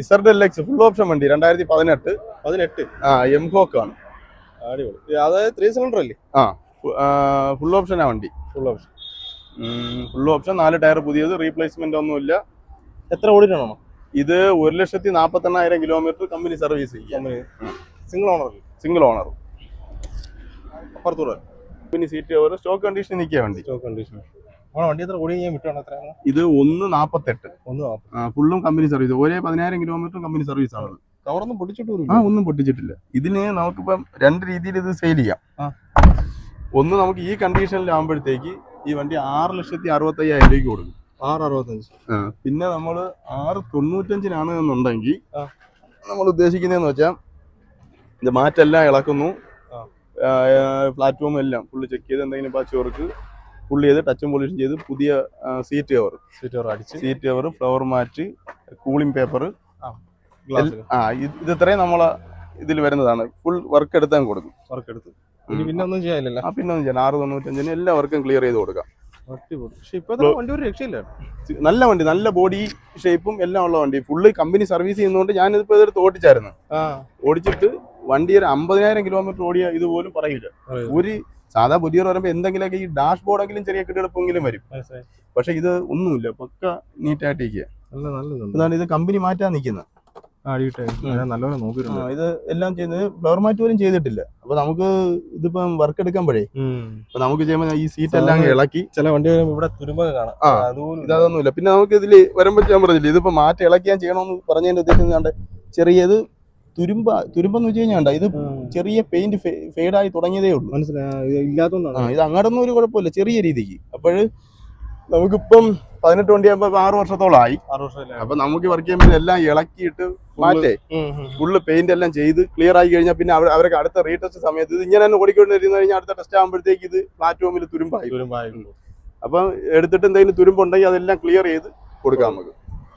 ഇസർഡ് L X full option വണ്ടി രണ്ടായിരത്തി പതിനെട്ട്. പതിനെട്ട് ആ എംകോക്ക് ആണ്. അടിപൊളി. അതായത് ത്രീ സിലിണ്ടർ അല്ലേ? ആ ഫുൾ ഓപ്ഷൻ ആ വണ്ടി. ഫുൾ ഓപ്ഷൻ ഫുൾ ഓപ്ഷൻ നാല് ടയർ പുതിയത് റീപ്ലേസ്മെന്റ് ഒന്നുമില്ല എത്ര ഓടിട്ടാണോ ഇത് ഒരു ലക്ഷത്തി നാപ്പത്തെണ്ണായിരം കിലോമീറ്റർ കമ്പനി സർവീസ് ചെയ്യാം സിംഗിൾ ഓണർ സിംഗിൾ ഓണർ അപ്പുറത്തൂടെ. കമ്പനി സീറ്റ് സ്റ്റോക്ക് കണ്ടീഷൻ നിൽക്കുക വണ്ടി. സ്റ്റോക്ക് കണ്ടീഷൻ വണ്ടി എത്ര ഓടി ഞാൻ വിട്ടാണ് എത്രയാണ് ഇത് ഒന്ന് നാപ്പത്തെട്ട്. ഒന്ന് ഫുള്ളും കമ്പനി സർവീസ് ഒരേ പതിനായിരം കിലോമീറ്ററും കമ്പനി സർവീസ് ആണ്. കവറൊന്നും പൊട്ടിച്ചിട്ടില്ല ആ ഒന്നും പൊട്ടിച്ചിട്ടില്ല. ഇതിന് നമുക്കിപ്പം രണ്ട് രീതിയിൽ ഇത് സെയിൽ ചെയ്യാം. ഒന്ന് നമുക്ക് ഈ കണ്ടീഷനിലാകുമ്പോഴത്തേക്ക് ഈ വണ്ടി ആറ് ലക്ഷത്തി അറുപത്തി അയ്യായിരം രൂപയ്ക്ക് കൊടുക്കും. ആറ് അറുപത്തഞ്ച്. പിന്നെ നമ്മൾ ആറ് തൊണ്ണൂറ്റഞ്ചിനാണ് എന്നുണ്ടെങ്കിൽ. നമ്മൾ ഉദ്ദേശിക്കുന്നതെന്ന് വെച്ചാൽ ഇത് മാറ്റെല്ലാം ഇളക്കുന്നു. പ്ലാറ്റ്ഫോം എല്ലാം ഫുള്ള് ചെക്ക് ചെയ്ത് എന്തെങ്കിലും പാച്ച് വർക്ക് ഫുള്ള് ചെയ്ത് ടച്ചും പോളിഷും ചെയ്ത് പുതിയ സീറ്റ് കവർ സീറ്റ് കവർ അടിച്ച്. Seat cover flower mat cooling paper glass ആ ഇത് ഇത് ഇത്രയും നമ്മളെ ഇതിൽ വരുന്നതാണ്. ഫുൾ വർക്ക് എടുത്താൽ കൊടുക്കും. വർക്ക് എടുത്ത്. ഇനി പിന്നെ ഒന്നും ചെയ്യാനില്ല ആ പിന്നെ ഒന്നും ചെയ്യാൻ ആറ് തൊണ്ണൂറ്റഞ്ചിന് എല്ലാ വർക്കും ക്ലിയർ ചെയ്ത് കൊടുക്കാം. വണ്ടി ഒരു രക്ഷയില്ല. നല്ല വണ്ടി നല്ല ബോഡി ഷേപ്പും എല്ലാം ഉള്ള വണ്ടി. ഫുള്ള് കമ്പനി സർവീസ് ചെയ്യുന്നതുകൊണ്ട് ഞാനിതിപ്പോ ഇതെടുത്ത് ഓടിച്ചായിരുന്നു. ഓടിച്ചിട്ട് വണ്ടി ഒരു അമ്പതിനായിരം കിലോമീറ്റർ ഓടിയ ഇതുപോലും പറയില്ല. ഒരു സാധാ പുതിയ പറയുമ്പോൾ എന്തെങ്കിലുമൊക്കെ ഈ ഡാഷ് ബോർഡെങ്കിലും ചെറിയ കെട്ടിടപ്പെങ്കിലും വരും. പക്ഷെ ഇത് ഒന്നുമില്ല. പക്ക നീറ്റായിട്ടിരിക്കുക അതാണ് ഇത് കമ്പനി മാറ്റാൻ നിൽക്കുന്നത് ഇത് എല്ലാം ചെയ്യുന്നത് ഫ്ലവർ മാറ്റ് പോലും ചെയ്തിട്ടില്ല. അപ്പൊ നമുക്ക് ഇതിപ്പം വർക്ക് എടുക്കുമ്പോഴേ അപ്പൊ നമുക്ക് ചെയ്യുമ്പോൾ ഈ സീറ്റ് എല്ലാം ഇളക്കി. ചില വണ്ടി വരുമ്പോ ഇവിടെ തുരുമ്പൊക്കെ കാണാം. ഇതൊന്നുമില്ല പിന്നെ നമുക്ക് ഇതിൽ വരുമ്പോൾ ഞാൻ പറഞ്ഞില്ല ഇതിപ്പോ മാറ്റി ഇളക്കി ഞാൻ ചെയ്യണമെന്ന് പറഞ്ഞതിന്റെ ഉദ്ദേശം കണ്ട് ചെറിയത് തുരുമ്പ തുരുമ്പെന്ന് വെച്ച് കഴിഞ്ഞാൽ ഇത് ചെറിയ പെയിന്റ് ഫെയ്ഡായി തുടങ്ങിയതേ ഉള്ളൂ. മനസ്സിലായി. ഇത് അങ്ങോട്ടൊന്നും ഒരു കുഴപ്പമില്ല ചെറിയ രീതിക്ക്. അപ്പോഴ് നമുക്കിപ്പം പതിനെട്ട് വണ്ടി ആകുമ്പോ ആറ് വർഷത്തോളമായി അപ്പൊ നമുക്ക് വർക്ക് ചെയ്യുമ്പോൾ എല്ലാം ഇളക്കിയിട്ട് മാറ്റേ. ഫുള്ള് പെയിന്റ് എല്ലാം ചെയ്ത് ക്ലിയർ ആയി കഴിഞ്ഞാൽ പിന്നെ അവർ അവർക്ക് അടുത്ത റീടെസ്റ്റ് സമയത്ത് ഇത് ഇങ്ങനെ തന്നെ ഓടിക്കൊണ്ടിരുന്ന് കഴിഞ്ഞാൽ അടുത്ത ടെസ്റ്റ് ആകുമ്പോഴത്തേക്ക് ഇത് പ്ലാറ്റ്ഫോമിൽ തുരുമ്പായി. അപ്പം എടുത്തിട്ട് എന്തെങ്കിലും തുരുമ്പുണ്ടെങ്കിൽ അതെല്ലാം ക്ലിയർ ചെയ്ത് കൊടുക്കാം നമുക്ക്.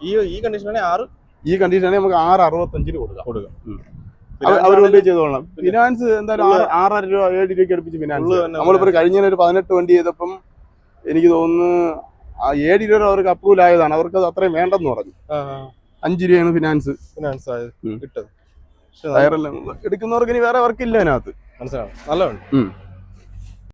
ഈ ഈ കണ്ടീഷനാണെങ്കിൽ ആറ് ഈ കണ്ടീഷനെ നമുക്ക് ആറ് അറുപത്തഞ്ചിന് കൊടുക്കാം. കൊടുക്കാം. അവർ കൊണ്ട് ചെയ്തോളാം ഫിനാൻസ് എന്തായാലും ആറ് ആറര രൂപ ഏഴ് രൂപയ്ക്ക് അടുപ്പിച്ച് ഫിനാൻസ് നമ്മളിപ്പോ കഴിഞ്ഞ ഒരു പതിനെട്ട് വണ്ടി ചെയ്തപ്പം എനിക്ക് തോന്നുന്നു ആ ഏഴ് രൂപ അവർക്ക് അപ്രൂവൽ ആയതാണ് അവർക്ക് അത് അത്രയും വേണ്ടെന്ന് പറഞ്ഞു. അഞ്ചു രൂപയാണ് ഫിനാൻസ് ഫിനാൻസ് ആയത്. കിട്ടത്. എടുക്കുന്നവർക്ക് ഇനി വേറെ വർക്ക് ഇല്ല അതിനകത്ത്. മനസ്സിലാവും നല്ല വണ്ടി ഉം.